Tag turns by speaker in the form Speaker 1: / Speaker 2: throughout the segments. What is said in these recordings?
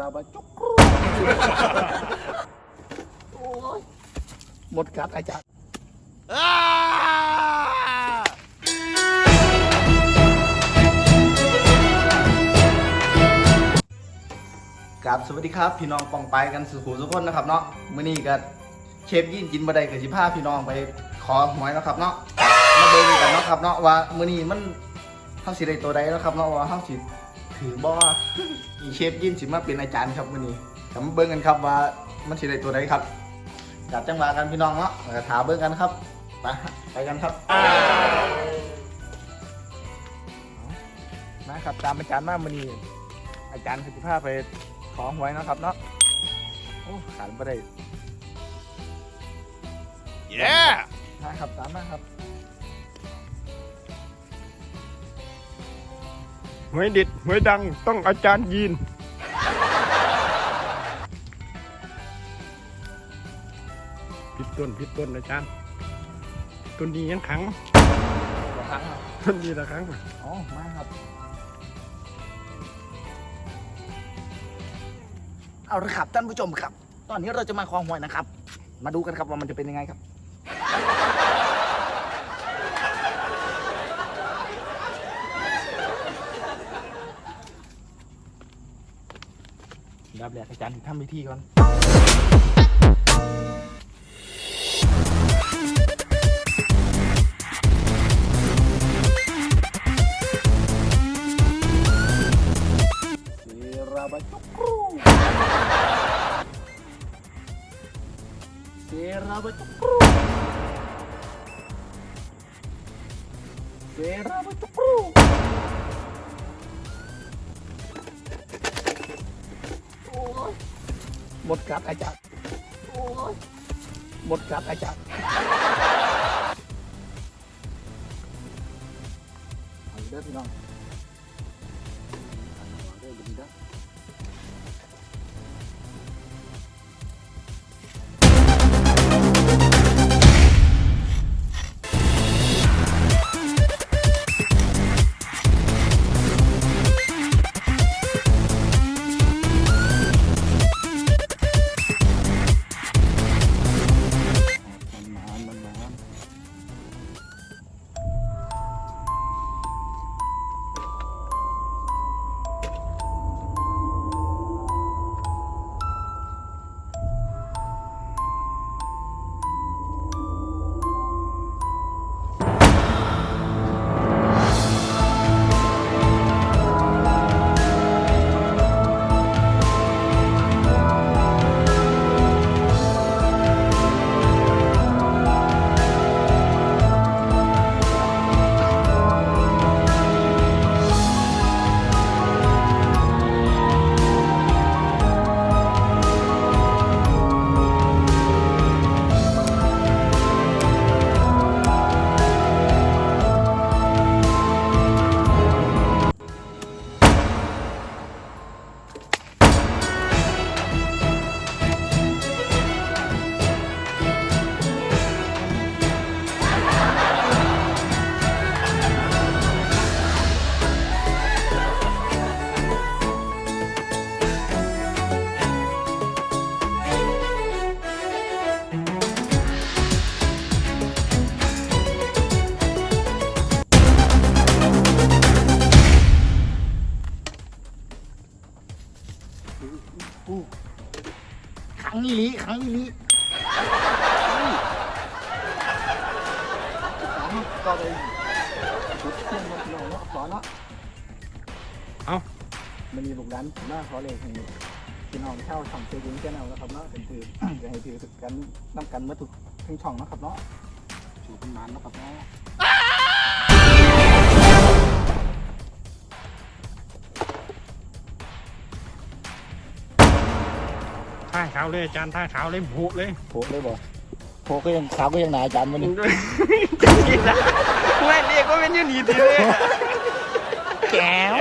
Speaker 1: ราบาจุกรูโอ้ยหมดกัดอาจารย์ครับสวัสดีครับ พี่น้องปองไปกันสุขุมทุกคนนะครับเนาะมื้อนี้ก็เชฟยินกินบะไดกับสิพาพี่น้องไปขอหวยเนาะครับเนาะมาเบิ่งกันเนาะครับเนาะว่ามื้อนี้มันเฮาสิได้ตัวใดแล้วครับเนาะว่าเฮาสิ ถือบ่อีเชฟยินสิมาเป็นอาจารย์ครับมื้อนี้ก็มาเบิ่งกันครับว่ามันสิได้ตัวใดครับจัดจังหวะกันพี่น้องเนาะแล้วก็ถามเบิ่งกันครับไปไปกันครับมาครับตามอาจารย์มามื้อนี้ อาจารย์สิพาไปขอหวยเนาะครับเนาะโอ้ขาดบ่ได้
Speaker 2: Yeah!
Speaker 1: นะครับตามมาครับ
Speaker 2: หวยเด็ดหวยดังต้องอาจารย์ยีนผิดต้นผิดต้นอาจารย์ ต้นนี้ยังขัง
Speaker 1: ขอครั้งครับ
Speaker 2: ต้นนี้ละครั้ง
Speaker 1: อ๋อมาครับ เอาละครับท่านผู้ชมครับ ตอนนี้เราจะมาขอหวยนะครับ มาดูกันครับว่ามันจะเป็นยังไงครับ รับแรกอาจารย์ทำพิธีก่อนเซราบาจุกรูเซราบาจุกรูเซราบาจุกรู หมดกัดอาจารย์โอ้ยหมดกัดอาจารย์เอาเด้อพี่น้อง อีหลีขังอีหลีก็เลยจุดเทียนมาลงเนาะขอเนาะ
Speaker 2: เอ้า
Speaker 1: มันมีลูกหลานมาขอเลยให้พี่น้องเช่าช่องเซวิงแชนแนลนะครับเนาะเป็นถือจะให้ถือกันน้ำกันมาทุกทั้งช่องเนาะครับเนาะชูเป็นมันเนาะครับเนาะ
Speaker 2: ท่าขาวเลยอาจารย์ท่าขาวเลยโผล่เลย
Speaker 1: โผล่เลยบ่โผล่ก็ยังขาวก็ยังหนาอาจารย์วันนี้
Speaker 2: ไม่เรียกว่าเป็นอยูนีทีเลย
Speaker 1: แก้ว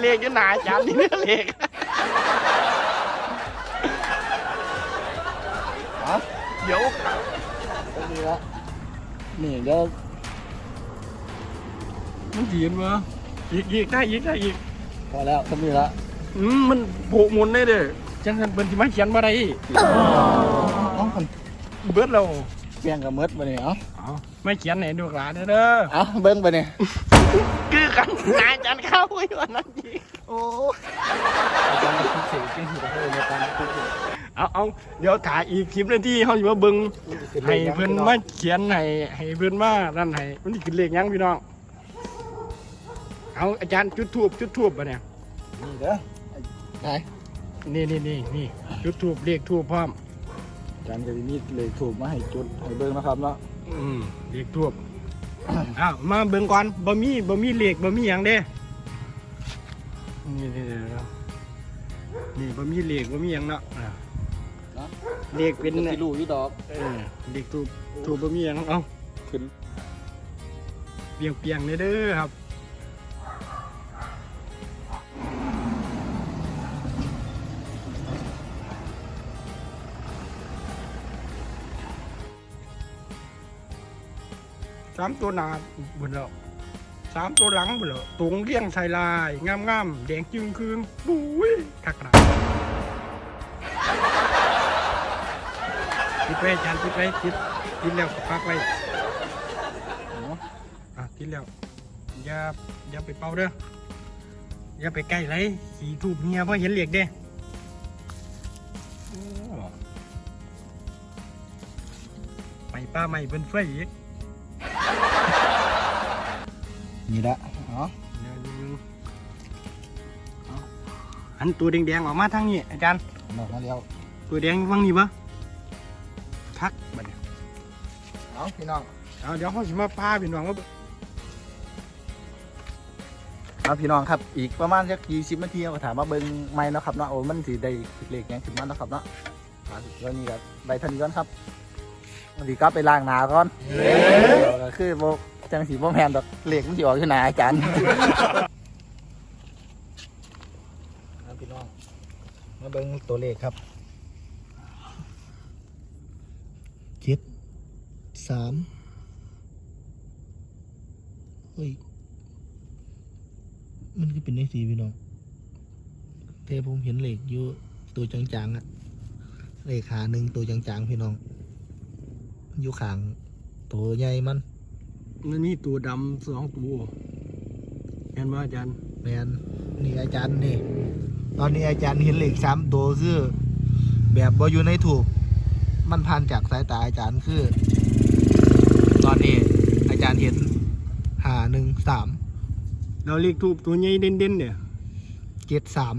Speaker 2: เรียกอยูหนาอาจารย์นี่เนี่ยเรียก
Speaker 1: ฮะ
Speaker 2: เดี๋ยวขาว
Speaker 1: ก็ดีละนี่เดี๋ยว
Speaker 2: มันยืนมาอีกอีกได้อีกได้อีก
Speaker 1: พอแล้วก็มีละ
Speaker 2: อืมมันโผล่หมุนได้เด้อจังสันเปิ้นสิมาเขียนบ่ได้
Speaker 1: เอาคัน
Speaker 2: เบิดแล้ว
Speaker 1: เปลี่ยนกับเมิดบ่เนี่ยเอา
Speaker 2: เอาไม่เขียนให้ดูกหลานเด้อเด้อ
Speaker 1: เอาเบิ่งบ่เนี่ย
Speaker 2: คือกันนายจันเข้าไว้วันนั้นดี
Speaker 1: โอ้อาจารย์พิเศษจริงๆเลยในการพูด
Speaker 2: เอาเอาเดี๋ยวถ่ายอีกคลิปนาทีเฮาสิมาเบิ่งให้เพิ่นมาเขียนให้ให้เพิ่นมานั่นให้มันสิขึ้นเลขหยังพี่น้องเอาอาจารย์จุดทูบจุดทูบบ่เนี่ย
Speaker 1: นี่เด้อ ไหน
Speaker 2: นี่นี่นี่นี่จุดทูบเลขทูบพร้อม
Speaker 1: อาจารย์ก็สิมีเลยถูกมาให้จุดให้เบิ่งนะครับเนาะ
Speaker 2: อืมเลขทูบ อ้าวมาเบิ่งก่อนบ่มีบ่มีเลขบ่มีหยังเด้นี่นี่นี่นี่บ่มีเลขบ่มีหยังเนาะอ่า
Speaker 1: เนาะ
Speaker 2: เลขเป็น
Speaker 1: สิรู้อยู่ดอก
Speaker 2: เออเลขทูบทูบบ่มีหยังเอ้า
Speaker 1: ขึ้น
Speaker 2: เปียงเปียงๆเลยเด้อครับ สามตัวหนาบนแล้วสามตัวหลังบนแล้วตรงเลี้ยงใส่ลายงามงามๆแดงจึงคืงบุ้ยคักหนะติดไว้จารย์ติดไว้ติดติดแล้วก็พักไว้อะติดแล้วอย่าอย่าไปเป่าเด้ออย่าไปใกล้เลยสีทูบเมียเพราะเห็นเหล็กเด้โอ้ไปป้าใหม่เป็นไฟอีก
Speaker 1: นี่ละเนาะ
Speaker 2: เดี๋ยวดูเอาอันตัวแดงๆออกมาทางนี้อาจารย์
Speaker 1: ออกมาแล้ว
Speaker 2: ตัวแดงฟังนี่ปะทักบัดเนี่ย
Speaker 1: เอาพี่น้อง
Speaker 2: เอาเดี๋ยวเขาสิมาพาพี่น้องว่า
Speaker 1: เอาพี่น้องครับ อีกประมาณสักกี่สิบนาทีเอาถามว่าเบิ่งไม่นาะครับเนาะโอ้มันสิได้เลขหยังขึ้นมาเนาะครับเนาะอ่าเดี๋ยวนี้ก็ใบทันก่อนครับวันนี้ก็ไปล้างหนาก่อนก็คือโบ จังสีโบแมนดอกเหลขมันสิออกอยู่หนาอาจารย์พี่น้องมาเบิ่งตัวเลขครับเจ็ดสามเฮ้ยมันก็เป็นเลขสีพี่น้องแต่ผมเห็นเหลขอยู่ตัวจางๆอะเลขขาหนึ่งตัวจางๆพี่น้องอยู่ขางตัวใหญ่มัน
Speaker 2: มันมีตัวดำสองตัวเห็นไหมอาจารย์
Speaker 1: แมนนี่อาจารย์นี่ ตอนนี้อาจารย์เห็นเลขสามตัวคือ แบบบ่อยู่ในถูก มันผ่านจากสายตาอาจารย์คือ ตอนนี้อาจารย์เห็นหาหนึ่งสาม
Speaker 2: เราเรียกทูบตัวใหญ่เด่นๆเนี่ย
Speaker 1: เจ็ดสาม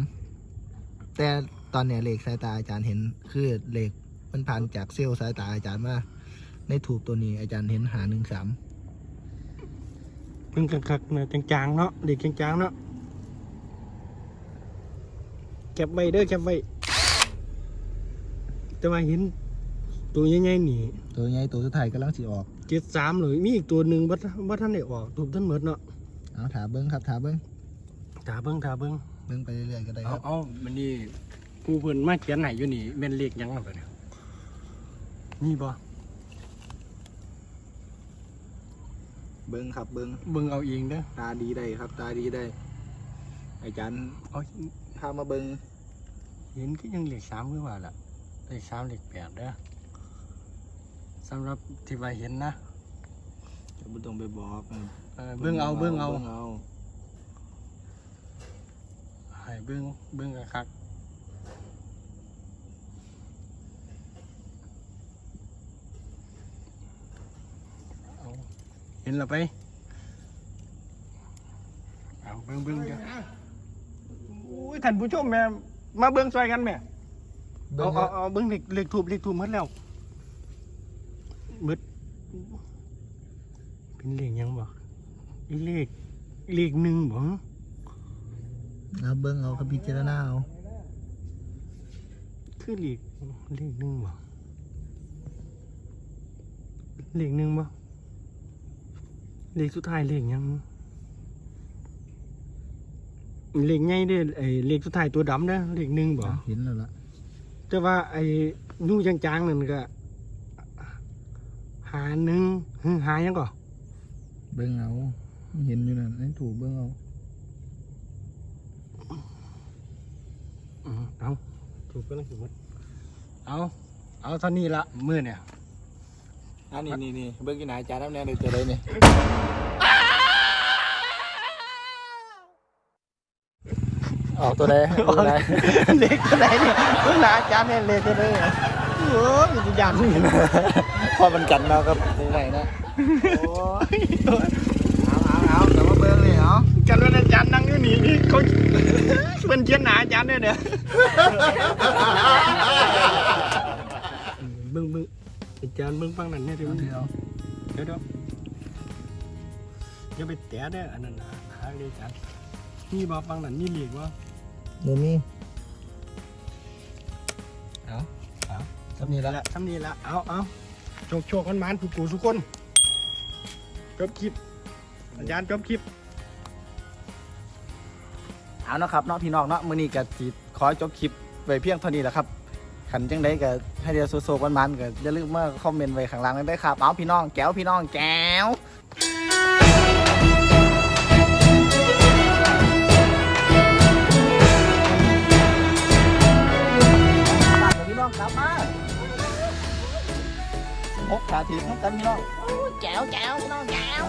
Speaker 1: แต่ตอนเนี้ยเลขสายตาอาจารย์เห็นคือเลขมันผ่านจากเซลล์สายตาอาจารย์มาในถูกตัวนี้อาจารย์เห็นหาหนึ่งสาม
Speaker 2: เพิ่งคักๆนะจางๆเนาะเด็กจางๆเนาะเก็บไว้เด้อเก็บไว้แต่ว่าเห็นตัวใหญ่ๆนี่
Speaker 1: ตัวใหญ่ตัวสุดท้ายกำลังสิออก
Speaker 2: เจ็ดสามเลยมีอีกตัวหนึ่งบับัท่านได้ออกถูกท่านเหมือนเนาะ
Speaker 1: เอาถาเบิ้งครับถาเบิ้ง
Speaker 2: ถาเบิ้งถาเบิ้ง
Speaker 1: เบิ้งไปเรื่อยๆก็ได้ค
Speaker 2: เอา
Speaker 1: รับ
Speaker 2: เอามันนี่ผู้เพิ่นมาเขียนไหนอยู่นี่เป็นเลขหยังแบบเนี่ยนี่บ่
Speaker 1: เบิ้งครับเบิ้ง
Speaker 2: เบิ่งเอาเองเด้อ
Speaker 1: ตาดีได้ครับ ตาดีได้อาจารย์
Speaker 2: เอา
Speaker 1: พามาเบิ้ง
Speaker 2: เห็นก็ยังเลขสามคือว่าล่ะเลขสามเลขแปดเด้อสำหรับที่ว่าเห็นนะ
Speaker 1: จะไม่ต้องไปบอก
Speaker 2: เออเบิ่งเอาเบิ่งเอา
Speaker 1: เบิ้งเอา
Speaker 2: ให้เบิ่งเบิ่งคักๆเอา เห็นแล้วไป เอาเบิ่งเบิ่งเดี๋ยวโอ้ยท่านผู้ชมแม่มาเบิ่งซอยกันแม่
Speaker 1: เบิ้
Speaker 2: เอา
Speaker 1: ง
Speaker 2: เอาเอาเบิ่งเลขเลขทูบเลขทูบหมดแล้วหมดเป็นเลขหยังบ่เลขเลขหนึ่งบ่
Speaker 1: เอาเบิ้งเอาครับพิจารณาเอา
Speaker 2: คือเลขเลขหนึ่งบ่เลขหนึ่งบ่ เลขสุดท้ายเลขหยังเลขใหญ่เด้อไอ้เลขสุดท้ายตัวดำเด้อเลขหนึ่งบ่
Speaker 1: เห็นแล้วล่ะ
Speaker 2: แต่ว่าไอ้ยูจางๆนั่นก็ หาหนึ่งหึหายังก่อ
Speaker 1: เบิ้งเอาเห็นอยู่นั่นให้ถูกเบิ้งเอา
Speaker 2: มเอาถูกก็แล้วถูกหมดเอาเอาเท่านี้ละมือเนี่ย
Speaker 1: อันนี้นี่นี่เบิ่งกินหนาอาจารย์น้ำแน่เลยตัวใดนี่ออกตัวใดตัวใด
Speaker 2: เล็กก็ได้เนี่ยเพิ่งหนาอาจารย์เนี่ยเล็กก็ได้โอ้ยมีตัวอย่างนี่นะ
Speaker 1: พอมันกันเรากับตัวใดนะโอ้ยเอาเอาเอาแต่ว่าเบิ่งนี่เอา
Speaker 2: กันว่าอาจารย์นั่งอยู่นี่นี่เขาเป็นเชียนหนาอาจารย์เนี่ยเนี่ยเบิ่งเบิ่งอา จารย์เบิ่งฟังนั่นเนี่ยเดี๋ยวเดี๋ยวเดี๋ยวเดี๋ยวอย่าไปแตะเด้ออันนั้นนะหาเลยอาจารย์นี่บ่ฟังนั่นนี่เลีกว่า
Speaker 1: หมูมีเอาเอาสำนีแล้ว
Speaker 2: ละทำนี่ละเอาเอาโชคโชคกันมานผู้กูทุกคนจบคลิปอาจารย์จบคลิป
Speaker 1: เอาเนาะครับเนาะพี่น้องเนาะมื้อนี้ก็สิขอจบคลิปไว้เพียงเท่านี้แหละครับ ขันจังไดก็ให้เดียวโซๆมันๆก็อย่าลืมมาคอมเมนต์ไว้ข้างล่างกันได้ครับเอาพี่น้องแก้วพี่น้องแก้วพี่น้องกลับมาหกขาทีทั้งกันพี่น้อง
Speaker 3: แจ๋วแจ๋วพี่น้องแจ๋ว